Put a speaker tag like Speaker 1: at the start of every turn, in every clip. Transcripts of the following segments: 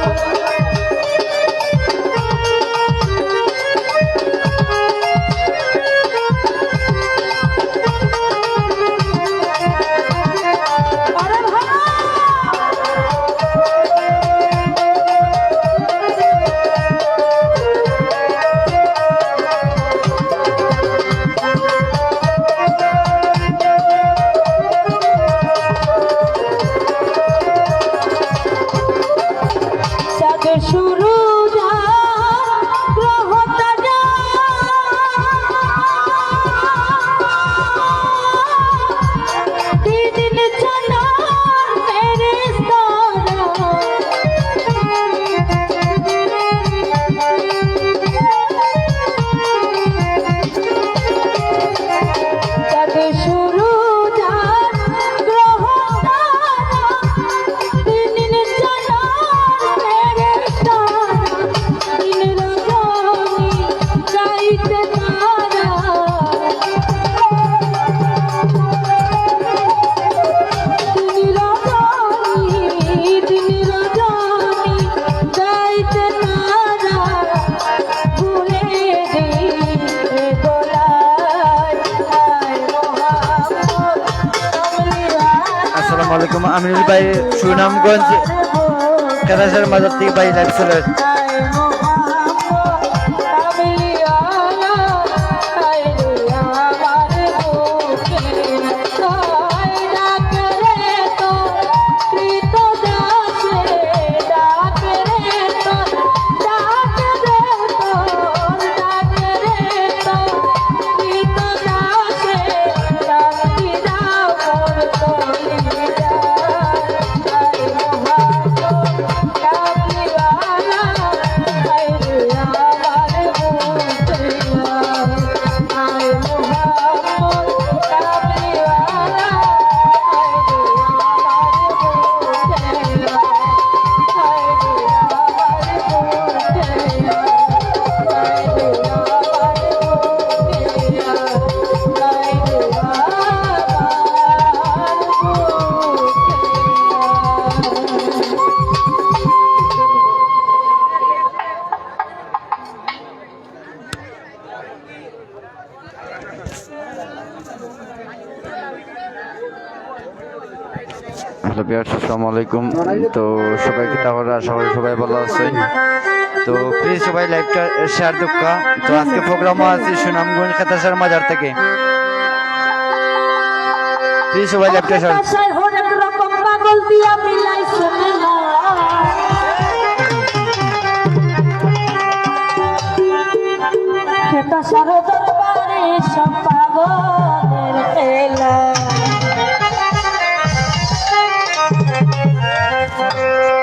Speaker 1: Thank you. Aminul ভাই সুনামগঞ্জ কাদাসার মাজার থেকে ভাই লাইভ আসসালামু আলাইকুম। তো সবাইকে তাহলে আশা সবাই ভালো আছে তো প্লিজ সবাই লাইভটা শেয়ার দুঃখা তো আজকে প্রোগ্রামও আছে সুনামগঞ্জ খাতাসার মাজার থেকে। প্লিজ সবাই লাইভটা শেয়ার
Speaker 2: খেলা।
Speaker 1: Thank you.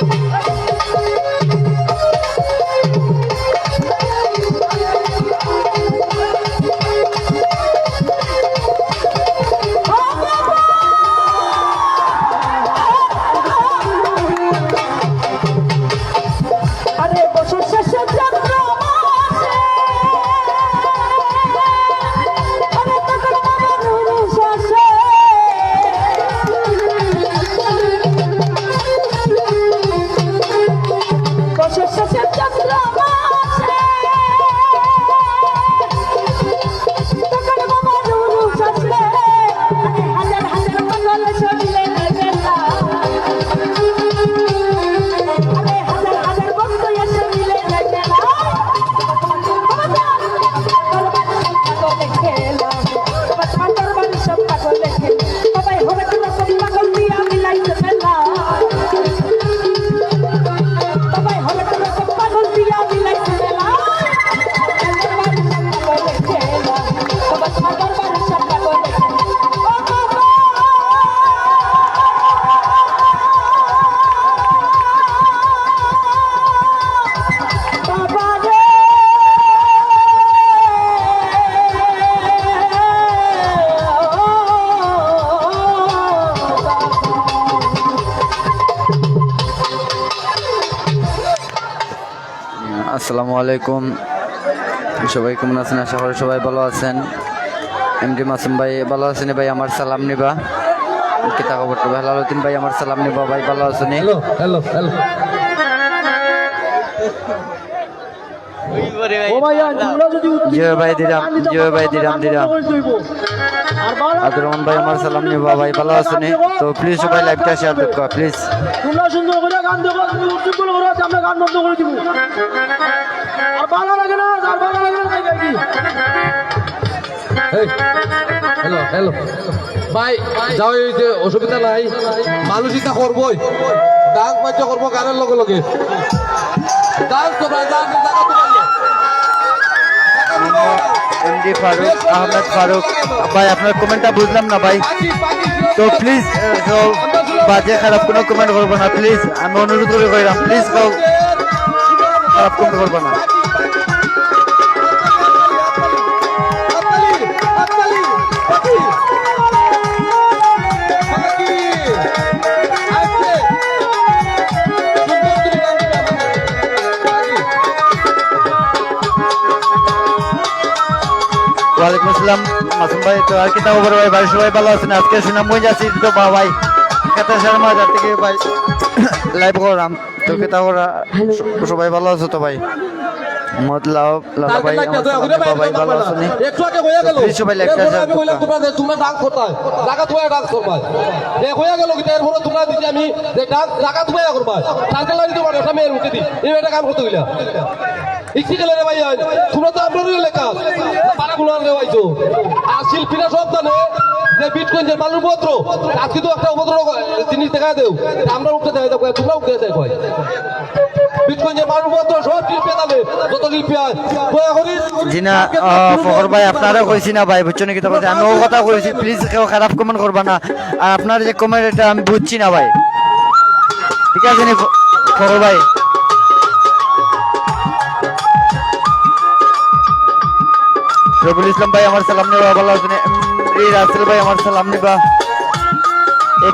Speaker 1: thank you.
Speaker 3: আসসালামু আলাইকুম। সবাই কেমন আছেন? আশা করি সবাই ভালো আছেন। এমডি মাসুম ভাই ভালো আছেন ভাই আমার সালাম নিবা। কিতা খবর তো ভালো আলোতিন ভাই আমার সালাম নিবা। ভাই ভালো আছেন
Speaker 4: হ্যালো হ্যালো হ্যালো।
Speaker 3: জিও ভাই দিরাম জিও ভাই দিরাম দিরাম
Speaker 4: আর বাড়া
Speaker 3: আব্দুর রহমান ভাই আমার সালাম নিবা ভাই ভালো আছেন তো প্লিজ সবাই লাইভটা শেয়ার দেখো প্লিজ
Speaker 4: তোমরা সুন্দর করে গান দেখো আমরা গান বন্ধ করে দিব। আর ভালো লাগে না আর ভালো লাগে না
Speaker 5: হ্যালো হ্যালো ভাই যাও এই যে অসুবিধা নাই মানুষ ইটা করবই। ডান্স বাজ্য করব গানের লগে লগে। ডান্স তো
Speaker 3: এমডি ফারুক, আহমেদ ফারুক। ভাই, আপনার কমেন্টটা বুঝলাম না, ভাই। তো প্লিজ তো বাজে খারাপ, কোনো কমেন্ট করব না প্লিজ আমি অনুরোধ করে কইলাম প্লিজ খারাপ কমেন্ট করব না। ওয়ালাইকুম আসসালাম। মাসুম ভাই তো আর কিতা খবর ভাই? ভাই সবাই ভালো আছেন? আজকে সুনামগঞ্জ আছি তো ভাই খেতা শর্মা যার থেকে ভাই লাইভ করলাম তো কিতা করা সবাই ভালো আছো তো ভাই? ভাই ভাই ভালো আছেন।
Speaker 5: একটু আগে হয়ে গেল।
Speaker 3: সবাই
Speaker 5: তোমরা তোমরা ডাক কোথায়? ডাক করবা যে হয়ে গেল কিন্তু এরপরে তোমরা দিদি আমি যে ডাক টাকা তোমার করবা টাকা লাগি তোমার একটা মেয়ের মুখে দি। এই একটা কাম করতে গেলা। ইচ্ছি গেলে রে ভাই তোমরা তো আপনারই এলাকা। পাড়া গুলো রেওয়াইছো আর শিল্পীরা সব যে তো একটা জিনিস আমরা
Speaker 3: ভাই। আপনারা কইছি না, ভাই, বুঝছ নাকি? তারপরে আমি ও কথা কইছি প্লিজ কেউ খারাপ কমেন্ট করবা না। আর আপনার যে কমেন্ট এটা আমি বুঝছি না, ভাই। ঠিক আছে ভাই? রবুল ইসলাম ভাই, আমার সালাম নিবা, ভালো আছেন? এই রাসেল ভাই, আমার সালাম নিবা।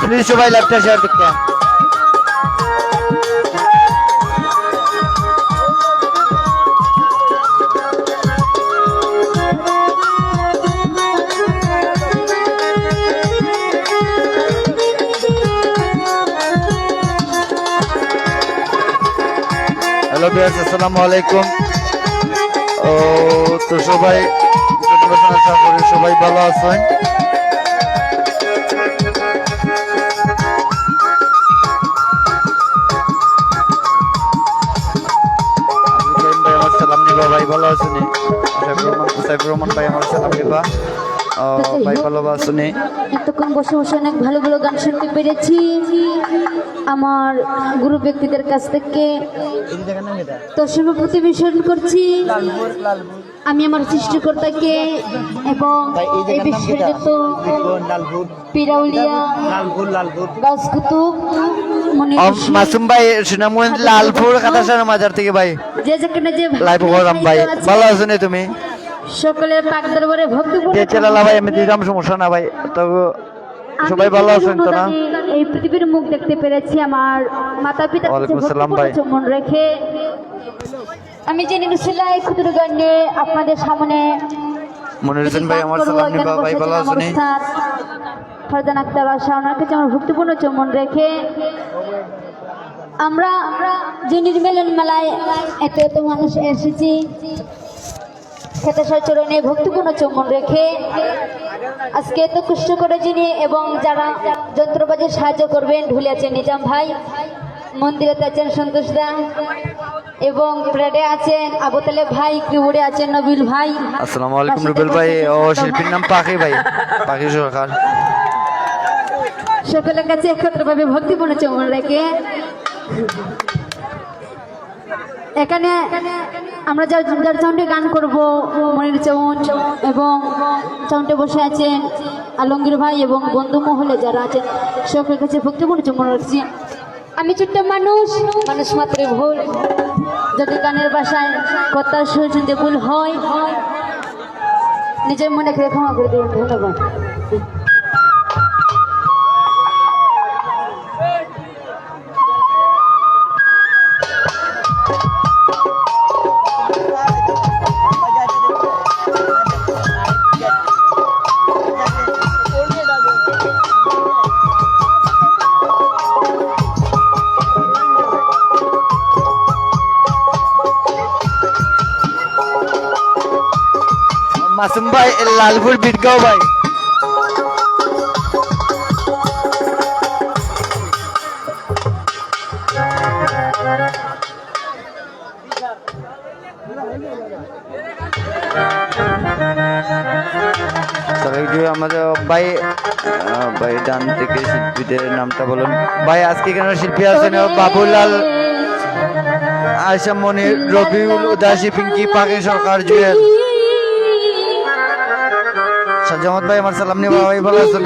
Speaker 3: প্লিজ সবাই লাইভটা শেয়ার করতে। হ্যালো বিয়ার্স আসসালামু আলাইকুম তো সবাই আশা করি সবাই ভালো আছেন। ভাই ভালো আছেন? সাইফুর ভাই আমার সালাম ও, ভাই
Speaker 1: এতক্ষণ বসে বসে অনেক ভালো ভালো গান শুনতে পেরেছি। আমার গুরু ব্যক্তিদের কাছ থেকে তো বিসর্জন করছি। আমি আমার সৃষ্টিকর্তাকে এবং এই বিশ্বের যত পিরাউলিয়া গাছকুতুব
Speaker 3: মাসুম ভাই সুনামগঞ্জ লালপুর মাজার থেকে ভাই।
Speaker 1: যে যেখানে যে
Speaker 3: লাইভ ভাই ভালো আছেন তুমি?
Speaker 1: সকলের পাক দরবারে ভক্তিপূর্ণ
Speaker 3: যে ভাই আমি দিলাম সমস্যা না ভাই তো সবাই ভালো আছেন তো না?
Speaker 1: এই পৃথিবীর মুখ দেখতে পেরেছি আমার মাতা পিতা। চুম্বন রেখে। আমি জেনে নিছিলাই ক্ষুদ্র আপনাদের সামনে
Speaker 3: মনির হোসেন ভাই আমার সালাম নিবা ভাই ভালো আছেন
Speaker 1: ফরজান আক্তার ওনার কাছে আমার ভক্তিপূর্ণ চুম্বন রেখে। আমরা যে নির্মেলন মেলায় এত এত মানুষ এসেছি খেতে চরণে ভক্তিপূর্ণ চুম্বন রেখে আজকে এত কষ্ট করে যিনি এবং যারা যন্ত্রবাজে সাহায্য করবেন ঢুলে আছেন নিজাম ভাই মন্দিরেতে আছেন সন্তোষ দা এবং প্রেডে আছেন আবুতালে ভাই কিবোর্ডে আছেন নবিল ভাই।
Speaker 3: আসসালামু আলাইকুম রুবেল ভাই ও শিল্পীর নাম পাখি ভাই পাখি সরকার।
Speaker 1: সকলের কাছে একত্রভাবে ভক্তিপূর্ণ চুম্বন রেখে এখানে আমরা যার যার সাউন্ডে গান করব মনির চৌন এবং সাউন্ডে বসে আছেন আলমগীর ভাই এবং বন্ধু মহলে যারা আছেন সকলের কাছে ভক্তিপূর্ণ চুম্বন রাখছি আমি ছোট্ট মানুষ মানুষ মাত্রই ভুল যদি গানের বাসায় কথা শুনতে ভুল হয় নিজের মনে করে ক্ষমা করে দেবেন ধন্যবাদ
Speaker 3: লালপুর বিটগাঁও ভাই। আমাদের ভাই ভাই ডান থেকে শিল্পীদের নামটা বলুন। ভাই আজকে কেন শিল্পী আছেন বাবুলাল আয়সা মনির রবিউল উদাসী পিঙ্কি পাখি সরকার জুয়েল সাজামত ভাই আমার সালাম নিবা ভাই ভালো আছেন